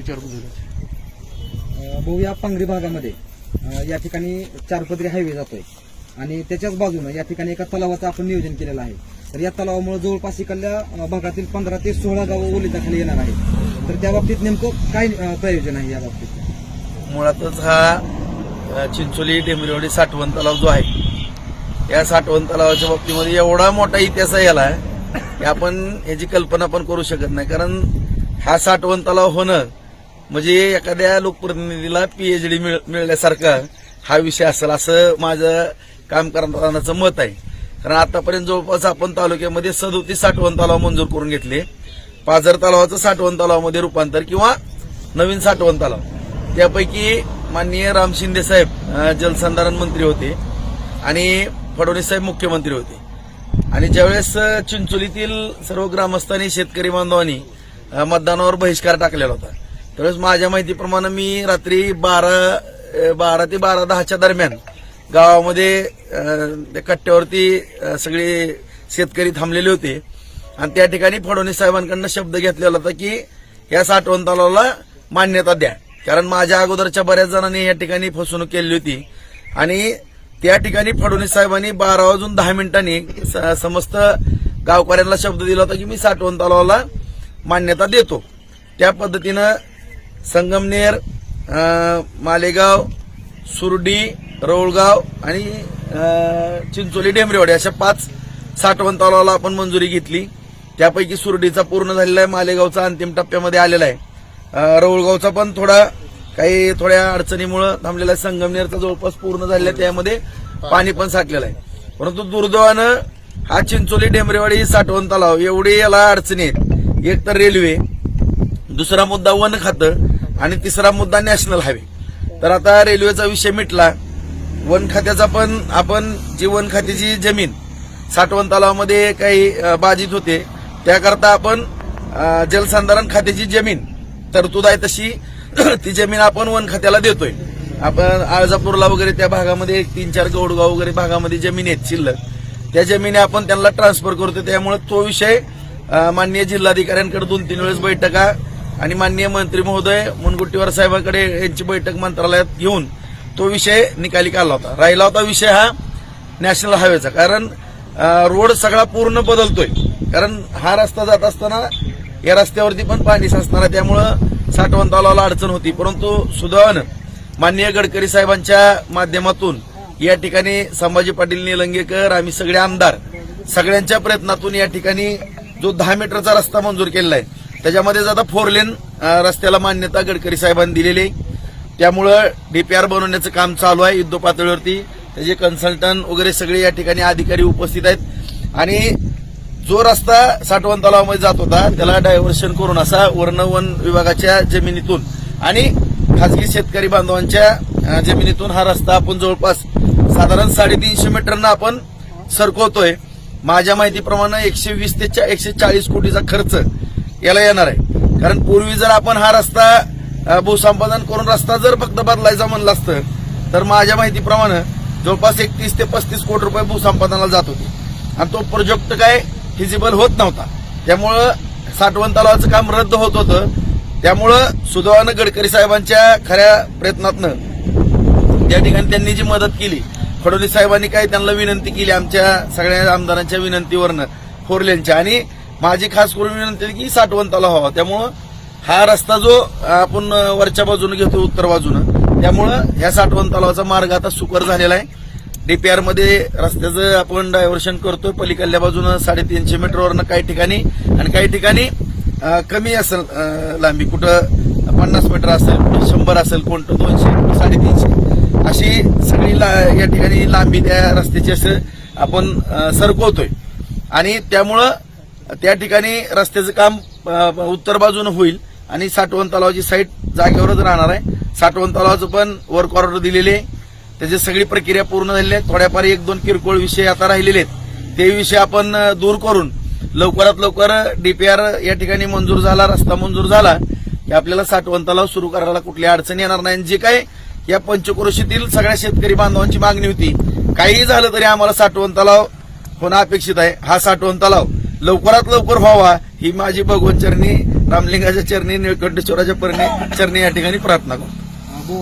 विचारपूस झाली भाऊ या पांगरी भागामध्ये अ, या ठिकाणी चारपदरी हायवे जातोय. आणि त्याच्याच बाजूनं या ठिकाणी एका तलावाचं आपण नियोजन केलेलं आहे. तर या तलावामुळे जवळपास इकडल्या अ, भागातील पंधरा ते सोळा गावं ओलिताखाली येणार आहे तर त्या बाबतीत नेमकं काय अ, प्रयोजन आहे या बाबतीत? मुळातच हा अ, चिंचोली डेंबरेवाडी साठवण तलाव जो आहे या साठवण तलावाच्या बाबतीमध्ये एवढा मोठा इतिहास आहे याला की आपण याची कल्पना पण करू शकत नाही. कारण हा साठवण तलाव होणं म्हणजे एखाद्या लोकप्रतिनिधीला पीएचडी मिळण्यासारखा हा विषय असेल असं माझं काम करणाऱ्यांचं मत आहे. कारण आतापर्यंत जवळपास आपण तालुक्यामध्ये सदोतीस साठवण तलाव मंजूर करून घेतले. पाझर तलावाचं साठवण तलावामध्ये रूपांतर किंवा नवीन साठवण तलाव. त्यापैकी माननीय राम शिंदे साहेब जलसंधारण मंत्री होते आणि फडणवीस साहेब मुख्यमंत्री होते. आणि ज्यावेळेस चिंचोलीतील सर्व ग्रामस्थांनी शेतकरी बांधवांनी मतदानावर बहिष्कार टाकलेला होता. त्यावेळेस माझ्या माहितीप्रमाणे मी रात्री बारा बारा ते बारा दहाच्या दरम्यान गावामध्ये त्या कट्ट्यावरती सगळे शेतकरी थांबलेले होते. आणि त्या ठिकाणी फडणवीस साहेबांकडनं शब्द घेतलेला होता की या साठवण तलावाला मान्यता द्या. कारण माझ्या अगोदरच्या बऱ्याच जणांनी या ठिकाणी फसवणूक केली होती. आणि त्या ठिकाणी फडणवीस साहेबांनी बारा वाजून दहा मिनिटांनी स- समस्त गावकऱ्यांना शब्द दिला होता की मी साठवण तलावाला मान्यता देतो. त्या पद्धतीनं संगमनेर मालेगाव सुरडी रौळगाव आणि चिंचोली डेमरेवाडी अशा पाच साठवण तलावाला आपण मंजुरी घेतली. त्यापैकी सुरडीचा पूर्ण झालेला आहे मालेगावचा अंतिम टप्प्यामध्ये आलेला आहे. अं, रौळगावचा पण थोडा काही थोड्या अडचणीमुळे थांबलेला आहे. संगमनेरचा जवळपास पूर्ण झालेला आहे त्यामध्ये पाणी पण साठलेलं आहे. परंतु दुर्दैवानं हा चिंचोली डेमरेवाडी साठवण तलाव एवढी याला अडचणी आहेत. एक तर रेल्वे दुसरा मुद्दा वन खातं. आणि तिसरा मुद्दा नॅशनल हायवे. तर आता रेल्वेचा विषय मिटला. वन खात्याचा पण आपण जी वन खात्याची जमीन साठवण तलावामध्ये काही बाधित होते. त्याकरता आपण जलसंधारण खात्याची जमीन तरतूद आहे तशी. ती जमीन आपण वन खात्याला देतोय. आपण आळजापूरला वगैरे त्या भागामध्ये एक तीन चार गौडगाव वगैरे भागामध्ये जमीन आहेत शिल्लक. त्या जमिनी आपण त्यांना ट्रान्सफर करतो त्यामुळे तो विषय माननीय जिल्हाधिकाऱ्यांकडे दोन तीन वेळेस बैठका आणि माननीय मंत्री महोदय मुनगुट्टीवार साहेबांकडे यांची बैठक मंत्रालयात घेऊन तो विषय निकाली काढला होता. राहिला होता विषय हा नॅशनल हायवेचा. कारण रोड सगळा पूर्ण बदलतोय. कारण हा रस्ता जात असताना या रस्त्यावरती पण पाणी साचणार आहे. त्यामुळं साठवण तलावाला अडचण होती. परंतु सुदैवानं माननीय गडकरी साहेबांच्या माध्यमातून या ठिकाणी संभाजी पाटील निलंगेकर आम्ही सगळे आमदार सगळ्यांच्या प्रयत्नातून या ठिकाणी जो दहा मीटरचा रस्ता मंजूर केलेला आहे त्याच्यामध्ये आता फोर लेन रस्त्याला मान्यता गडकरी साहेबांनी दिलेली आहे. त्यामुळं डीपीआर बनवण्याचं काम चालू आहे युद्ध पातळीवरती त्याचे कन्सल्टंट वगैरे सगळे या ठिकाणी अधिकारी उपस्थित आहेत. आणि जो रस्ता साठवण तलावामध्ये जात होता त्याला डायव्हर्शन करून असा वर्ण वन विभागाच्या जमिनीतून आणि खासगी शेतकरी बांधवांच्या जमिनीतून हा रस्ता आपण जवळपास साधारण साडेतीनशे मीटरनं आपण सरकवतोय. माझ्या माहितीप्रमाणे एकशे वीस ते एकशे चाळीस कोटीचा खर्च याला येणार आहे. कारण पूर्वी जर आपण हा रस्ता भूसंपादन करून रस्ता जर फक्त बदलायचा म्हणलं असतं तर माझ्या माहितीप्रमाणे जवळपास एकतीस ते पस्तीस कोटी रुपये भूसंपादनाला जात होते. आणि तो प्रोजेक्ट काय फिजिबल होत नव्हता. त्यामुळं साठवण तलावाचं काम रद्द होत होतं. त्यामुळं सुदैवानं गडकरी साहेबांच्या खऱ्या प्रयत्नातनं त्या ठिकाणी त्यांनी जी मदत केली फडणवीस साहेबांनी काय त्यांना विनंती केली आमच्या सगळ्या आमदारांच्या विनंतीवरनं फोरलेनच्या. आणि माझी खास करून विनंती आहे की साठवण तलाव व्हावा त्यामुळं हा रस्ता जो आपण वरच्या बाजूने घेतो उत्तर बाजूनं त्यामुळं ह्या साठवण तलावाचा मार्ग आता सुकर झालेला आहे. डीपीआरमध्ये रस्त्याचं आपण डायव्हर्शन करतोय. पलीकडल्या बाजूनं साडेतीनशे मीटरवरनं काही ठिकाणी आणि काही ठिकाणी कमी असेल लांबी. कुठं पन्नास मीटर असेल कुठं शंभर असेल कोणतं दोनशे साडेतीनशे. अशी सगळी ला- या ठिकाणी लांबी त्या रस्त्याची असं आपण सरकवतोय. आणि त्यामुळं त्या ठिकाणी रस्त्याचं काम उत्तर बाजूनं होईल आणि साठवण तलावाची साईट जागेवरच राहणार आहे. साठवण तलावाचं पण वर्क ऑर्डर दिलेले आहे. त्याची सगळी प्रक्रिया पूर्ण झालेली आहे. थोड्याफार एक दोन किरकोळ विषय आता राहिलेले आहेत. ते विषय आपण दूर करून लवकरात लवकर डीपीआर या ठिकाणी मंजूर झाला रस्ता मंजूर झाला की आपल्याला साठवण तलाव सुरू करायला कुठली अडचण येणार नाही. आणि जे काय या पंचक्रोशीतील सगळ्या शेतकरी बांधवांची मागणी होती काहीही झालं तरी आम्हाला साठवण तलाव होणं अपेक्षित आहे. हा साठवण तलाव लवकरात लवकर व्हावा ही माझी भगवत चरणी रामलिंगाच्या चरणी निळकंठेश्वराच्या परणी चरणी या ठिकाणी प्रार्थना करू